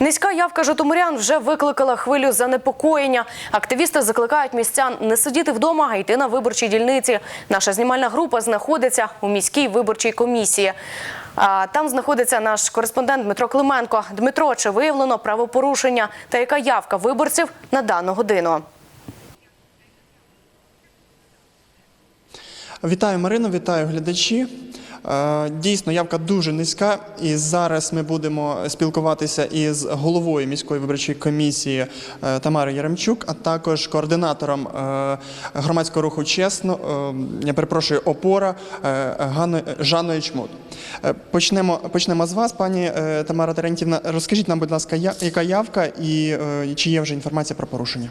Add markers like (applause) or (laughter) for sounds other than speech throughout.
Низька явка житомирян вже викликала хвилю занепокоєння. Активісти закликають містян не сидіти вдома, а йти на виборчі дільниці. Наша знімальна група знаходиться у міській виборчій комісії. Там знаходиться наш кореспондент Дмитро Клименко. Дмитро, чи виявлено правопорушення та яка явка виборців на дану годину? Вітаю Марину, вітаю глядачі. Е, Дійсно, явка дуже низька, і зараз ми будемо спілкуватися із головою міської виборчої комісії е, Тамарою Яремчук, а також координатором е, громадського руху Чесно, я перепрошую, опора Жанною Чмут. Почнемо, почнемо з вас, пані Тамара Терентівна. Розкажіть нам, будь ласка, яка явка і чи є вже інформація про порушення?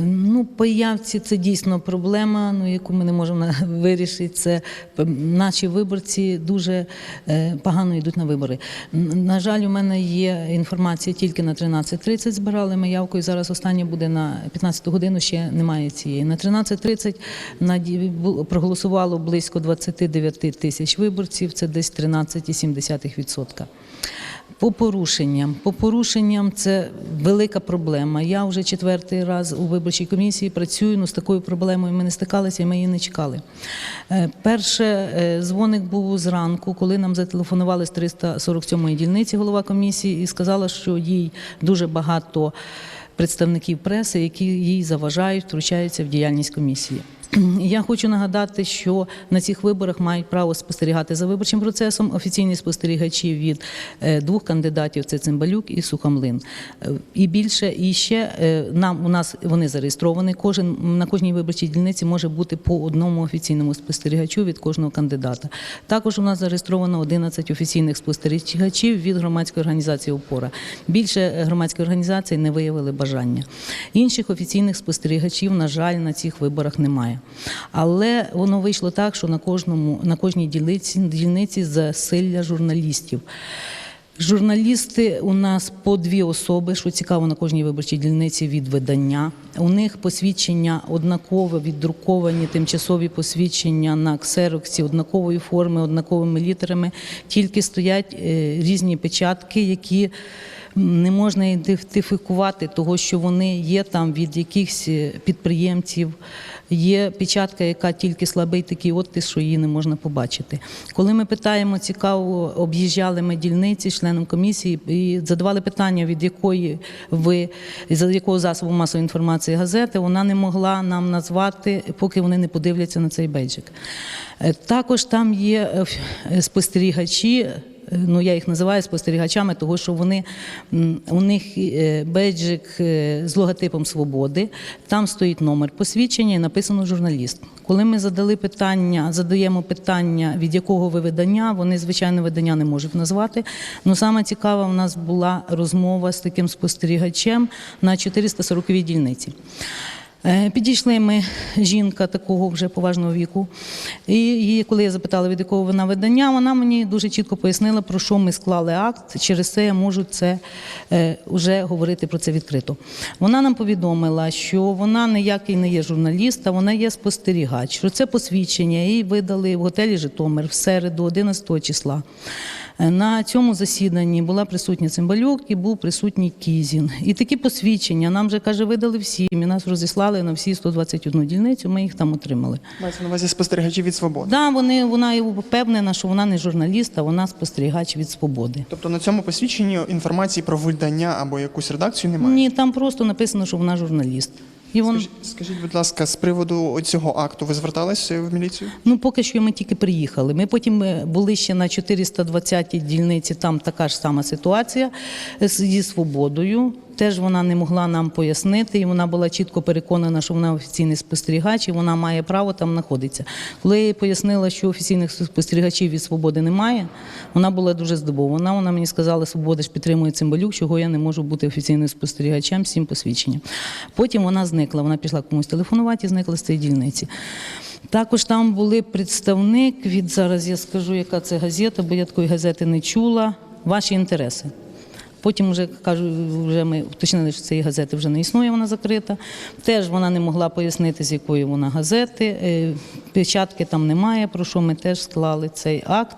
Ну, по явці це дійсно проблема, ну, яку ми не можемо (laughs) вирішити. Це наші виборці дуже е, погано йдуть на вибори. На жаль, у мене є інформація тільки на 13.30 збирали ми явку, і зараз останнє буде на 15 годину, ще немає цієї. На 13.30 наді- бу- проголосувало близько 29 тисяч виборців, це десь 13,7%. По порушенням. По порушенням це велика проблема. Я вже четвертий раз у виборчій комісії працюю. Ну з такою проблемою ми не стикалися, і ми її не чекали. Е, Перше е, дзвоник був зранку, коли нам зателефонували з 347-ї дільниці голова комісії і сказала, що їй дуже багато представників преси, які їй заважають, втручаються в діяльність комісії. (clears throat) Я хочу нагадати, що на цих виборах мають право спостерігати за виборчим процесом офіційні спостерігачі від е, двох кандидатів: це Цимбалюк і Сухомлин. Е, І більше, і ще е, нам у нас вони зареєстровані. Кожен на кожній виборчій дільниці може бути по одному офіційному спостерігачу від кожного кандидата. Також у нас зареєстровано 11 офіційних спостерігачів від громадської організації Опора. Більше громадські організації не виявили бажання. Інших офіційних спостерігачів, на жаль, на цих виборах немає. Але воно вийшло так, що на кожному на кожній дільниці, дільниці засилля журналістів. Журналісти у нас по дві особи, що цікаво на кожній виборчій дільниці від видання. У них посвідчення однакове, віддруковані тимчасові посвідчення на ксероксі однакової форми, однаковими літерами. Тільки стоять е, різні печатки, які не можна ідентифікувати, того, що вони є там від якихось е, підприємців. Є печатка, яка тільки слабий такий оттиск, що її не можна побачити. Коли ми питаємо, цікаво, об'їжджали ми дільниці членом комісії і задавали питання, від якої ви з якого засобу масової інформації газети, вона не могла нам назвати, поки вони не подивляться на цей бейджик. Е, Також там є е, спостерігачі. Ну, я їх називаю спостерігачами, тому що вони у них е, бейджик е, з логотипом свободи. Там стоїть номер посвідчення і написано журналіст. Коли ми задали питання, задаємо питання, від якого ви видання, вони звичайно видання не можуть назвати. Ну саме цікава в нас була розмова з таким спостерігачем на 440-й дільниці. Е, Підійшли ми, жінка такого вже поважного віку. І її, коли я запитала, від якого вона видання, вона мені дуже чітко пояснила, про що ми склали акт. Через це я можу це е, вже говорити про це відкрито. Вона нам повідомила, що вона ніякий не є журналіст, а вона є спостерігач. Що це посвідчення їй видали в готелі Житомир в середу, 11 числа. Е, На цьому засіданні була присутня Цимбалюк і був присутній Кізін. І такі посвідчення нам вже каже, видали всі. І нас розіслали на всі 121 дільницю. Ми їх там отримали. Мається на увазі спостерігачі від свободи. Да, вони вона впевнена, що вона не журналіст, а вона спостерігач від свободи. Тобто на цьому посвідченні інформації про видання або якусь редакцію немає. Ні, там просто написано, що вона журналіст. І вон, Скажіть, скажіть, будь ласка, з приводу цього акту ви зверталися в міліцію? ну поки що ми тільки приїхали. Ми потім е, були ще на 420-й дільниці. Там така ж сама ситуація е, зі свободою. Теж вона не могла нам пояснити, і вона була чітко переконана, що вона офіційний спостерігач, і вона має право там знаходитися. Коли я їй пояснила, що офіційних спостерігачів від свободи немає, вона була дуже здивована. Вона мені сказала, свобода ж підтримує цимбалюк, чого я не можу бути офіційним спостерігачем цим посвідченням. Потім вона зникла. Вона пішла комусь телефонувати і зникла з цієї дільниці. Також там були представник від зараз. Я скажу, яка це газета, бо я такої газети не чула. Ваші інтереси. Потім вже кажу, вже ми уточнили, що цієї газети вже не існує, вона закрита. Теж вона не могла пояснити, з якої вона газети. Е, Печатки там немає, про що ми теж склали цей акт.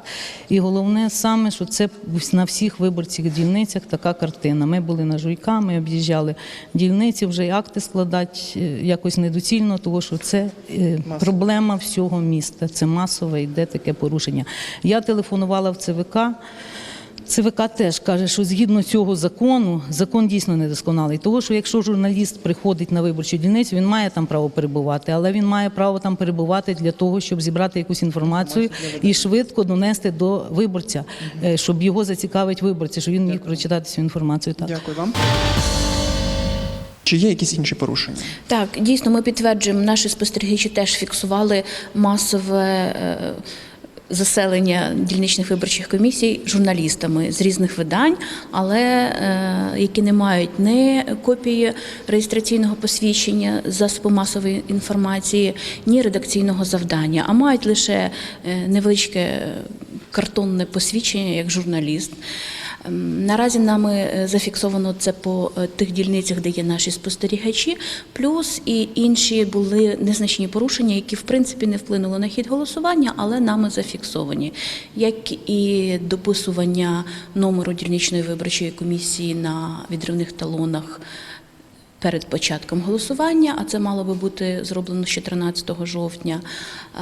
І головне саме, що це на всіх виборчих дільницях така картина. Ми були на Жуйка, ми об'їжджали дільниці, вже й акти складати е, якось недоцільно, тому що це е, проблема всього міста. Це масове йде таке порушення. Я телефонувала в ЦВК. ЦВК теж каже, що згідно цього закону, закон дійсно недосконалий. Того, що якщо журналіст приходить на виборчу дільницю, він має там право перебувати, але він має право там перебувати для того, щоб зібрати якусь інформацію і швидко донести до виборця, е, щоб його зацікавить виборця, щоб він міг прочитати цю інформацію. Так. Дякую вам. Чи є якісь інші порушення? Так, дійсно, ми підтверджуємо, наші спостерігачі теж фіксували масове е, заселення дільничних виборчих комісій журналістами з різних видань, але е, які не мають ні копії реєстраційного посвідчення засобу масової інформації, ні редакційного завдання, а мають лише е, невеличке картонне посвідчення як журналіст. Ем, Наразі нами е, зафіксовано це по е, тих дільницях, де є наші спостерігачі, плюс і інші були незначні порушення, які в принципі не вплинули на хід голосування, але нами зафіксовані, як і дописування номеру дільничної виборчої комісії на відривних талонах. Перед початком голосування, а це мало би бути зроблено ще 13 жовтня. Е,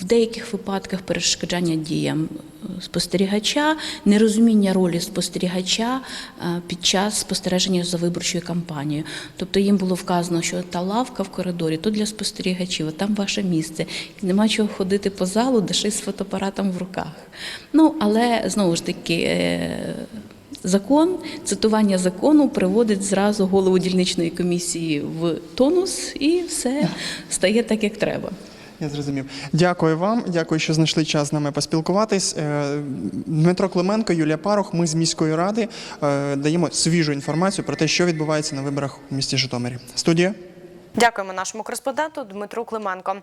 В деяких випадках перешкоджання діям е, спостерігача, нерозуміння ролі спостерігача е, під час спостереження за виборчою кампанією. Тобто їм було вказано, що та лавка в коридорі то для спостерігачів, а там ваше місце. І нема чого ходити по залу, де з фотоапаратом в руках. Ну, але знову ж таки. Закон, цитування закону приводить зразу голову дільничної комісії в тонус, і все стає так, як треба. Я зрозумів. Дякую вам. Дякую, що знайшли час з нами поспілкуватись. Е, Дмитро Клименко, Юлія Парух. Ми з міської ради е, даємо свіжу інформацію про те, що відбувається на виборах у місті Житомирі. Студія. Дякуємо нашому кореспонденту Дмитру Клименко.